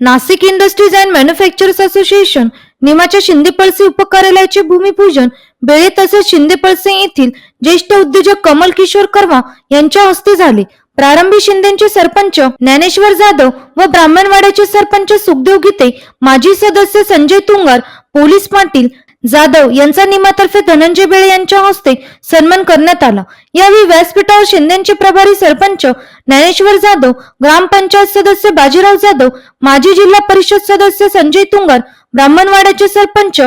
Nashik industries and manufacturers association निमाच्या Shindepalse उपकार्यालयाचे भूमिपूजन बेळे तसेच शिंदेपळसे येथील ज्येष्ठ उद्योजक कमल किशोर कर्मा यांच्या हस्ते झाले. प्रारंभी शिंदेचे सरपंच ज्ञानेश्वर जाधव व ब्राह्मणवाड्याचे सरपंच सुखदेव गीते माजी सदस्य संजय तुंगार पोलीस पाटील जाधव यांचा निमातर्फे धनंजय बेळे यांच्या हस्ते सन्मान करण्यात आला. यावेळी व्यासपीठावर शिंदेचे प्रभारी सरपंच ज्ञानेश्वर जाधव ग्रामपंचायत सदस्य बाजीराव जाधव माजी जिल्हा परिषद सदस्य संजय तुंगार ब्राह्मणवाड्याचे सरपंच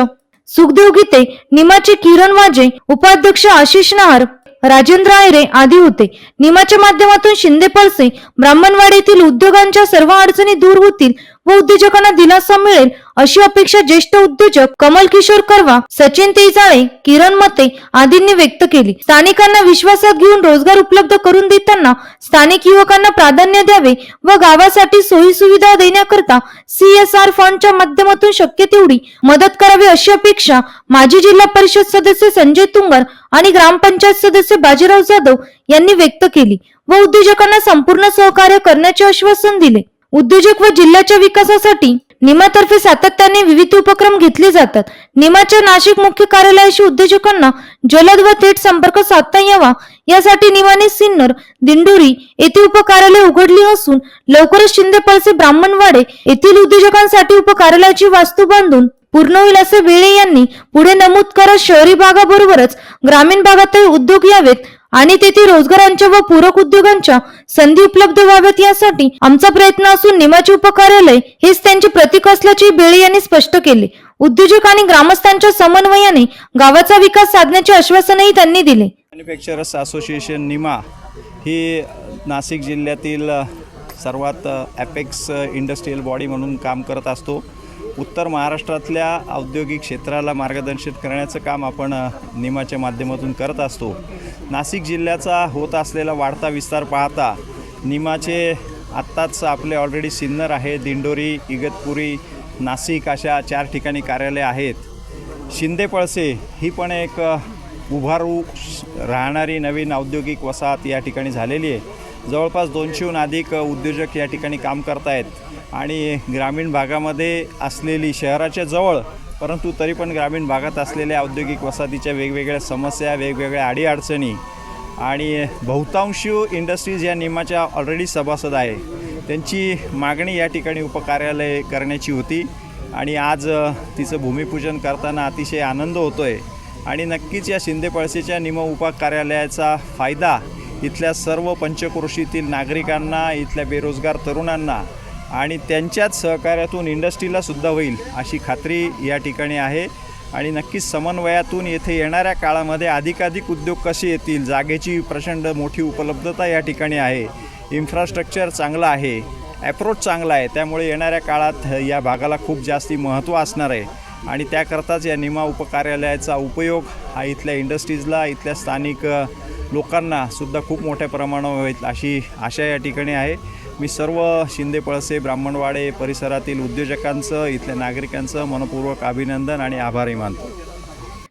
सुखदेव गीते निमाचे किरण वाजे उपाध्यक्ष आशिष नहार राजेंद्र आयरे आदी होते. निमाच्या माध्यमातून शिंदे पळसे ब्राह्मणवाडीतील उद्योगांच्या सर्व अडचणी दूर होतील व उद्योजकांना दिलासा मिळेल अशी अपेक्षा ज्येष्ठ उद्योजक कमल किशोर करवा सचिन तेजाळे किरण मते आदींनी व्यक्त केली. स्थानिकांना विश्वासात घेऊन रोजगार उपलब्ध करून देताना स्थानिक युवकांना प्राधान्य द्यावे व गावासाठी सोयी सुविधा देण्याकरता सीएसआर फंडच्या माध्यमातून शक्य तेवढी मदत करावी अशी अपेक्षा माजी जिल्हा परिषद सदस्य संजय तुंगर आणि ग्रामपंचायत सदस्य बाजीराव जाधव यांनी व्यक्त केली व उद्योजकांना संपूर्ण सहकार्य करण्याचे आश्वासन दिले. उद्योजक व जिल्ह्याच्या विकासासाठी निमातर्फे सातत्याने विविध उपक्रम घेतले जातात. निमाच्या नाशिक मुख्य कार्यालयाशी उद्योजकांना जलद व थेट संपर्क साधता यावा यासाठी निमाने सिन्नर दिंडोरी येथे उपकार्यालय उघडली असून लवकरच शिंदे पळसे ब्राह्मणवाडे येथील उद्योजकांसाठी उपकार्यालयाची वास्तू बांधून पूर्ण होईल असे वेळे यांनी पुढे नमूद करत शहरी भागाबरोबरच ग्रामीण भागातही उद्योग यावेत. आणि तेथे रोजगारांच्या व पूरक उद्योगांच्या संधी उपलब्ध व्हाव्यात यासाठी आमचा प्रयत्न असून निमाचे उपकार्यालय हेच त्यांचे प्रतीक असल्याचे बेळे यांनी स्पष्ट केले. उद्योजक आणि ग्रामस्थांच्या समन्वयाने गावाचा विकास साधण्याचे आश्वासनही त्यांनी दिले. मॅन्युफॅक्चरर्स असोसिएशन निमा ही नाशिक जिल्ह्यातील सर्वात ॲपेक्स इंडस्ट्रीयल बॉडी म्हणून काम करत असतो. उत्तर महाराष्ट्रातल्या औद्योगिक क्षेत्राला मार्गदर्शित करण्याचं काम आपण निमाच्या माध्यमातून करत असतो. नाशिक जिल्ह्याचा होत असलेला वाढता विस्तार पाहता निमाचे आत्ताच आपले ऑलरेडी सिन्नर आहे दिंडोरी इगतपुरी नाशिक अशा चार ठिकाणी कार्यालय आहेत. शिंदे पळसे ही पण एक उभारू श- राहणारी नवीन औद्योगिक वसाहत या ठिकाणी झालेली आहे. जवळपास दोनशेहून अधिक उद्योजक या ठिकाणी काम करतायत. आणि ग्रामीण भागामध्ये असलेली शहराच्या जवळ परंतु तरी पण ग्रामीण भागात असलेल्या औद्योगिक वसाहतीच्या वेगवेगळ्या समस्या वेगवेगळ्या अडीअडचणी आणि बहुतांश इंडस्ट्रीज या नियमाच्या ऑलरेडी सभासद आहे. त्यांची मागणी या ठिकाणी उपकार्यालय करण्याची होती आणि आज तिचं भूमिपूजन करताना अतिशय आनंद होतो आहे आणि नक्कीच या शिंदे पळसेच्या निम उपकार्यालयाचा फायदा इथल्या सर्व पंचक्रोशीतील नागरिकांना इथल्या बेरोजगार तरुणांना आणि त्यांच्याच सहकार्यातून इंडस्ट्रीला सुद्धा होईल अशी खात्री या ठिकाणी आहे. आणि नक्कीच समन्वयातून येथे येणाऱ्या काळामध्ये अधिकाधिक उद्योग कसे येतील जागेची प्रचंड मोठी उपलब्धता या ठिकाणी आहे. इन्फ्रास्ट्रक्चर चांगलं आहे ॲप्रोच चांगला आहे त्यामुळे येणाऱ्या काळात या भागाला खूप जास्ती महत्त्व असणार आहे. आणि त्याकरताच या निमा उपकार्यालयाचा उपयोग हा इथल्या इंडस्ट्रीजला इथल्या स्थानिक लोकांनासुद्धा लोकांना सुद्धा खूप मोठ्या प्रमाणावर होईल अशी आशा या ठिकाणी आहे. मी सर्व शिंदे पळसे ब्राह्मणवाडे परिसरातील उद्योजकांचं इथल्या नागरिकांचं मनपूर्वक अभिनंदन आणि आभारही मानतो.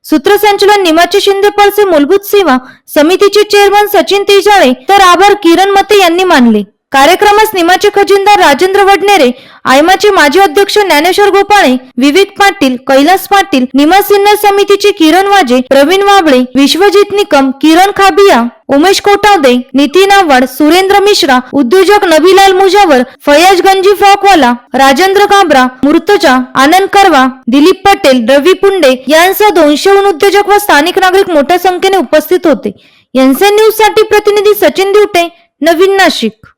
सूत्रसंचलन निमाचे शिंदे पळसे मूलभूत सेवा समितीचे चेअरमन सचिन तेजाळे तर आभार किरण मते यांनी मानले. कार्यक्रमास निमाचे खजिनदार राजेंद्र वडनेरे आयमाचे माजी अध्यक्ष ज्ञानेश्वर गोपाळे विवेक पाटील कैलास पाटील निमा सिन्नर समितीचे किरण वाजे प्रवीण वाबळे विश्वजित निकम किरण खाबिया उमेश कोटावदे नितीन आव्हाड सुरेंद्र मिश्रा उद्योजक नबीलाल मुजावर फयाज गंजी फ्रॉकवाला राजेंद्र काबरा मुर्तजा आनंद करवा दिलीप पटेल रवी पुंडे यांसह दोनशेहून उद्योजक व स्थानिक नागरिक मोठ्या संख्येने उपस्थित होते. यांचे न्यूजसाठी प्रतिनिधी सचिन दिवटे नवीन नाशिक.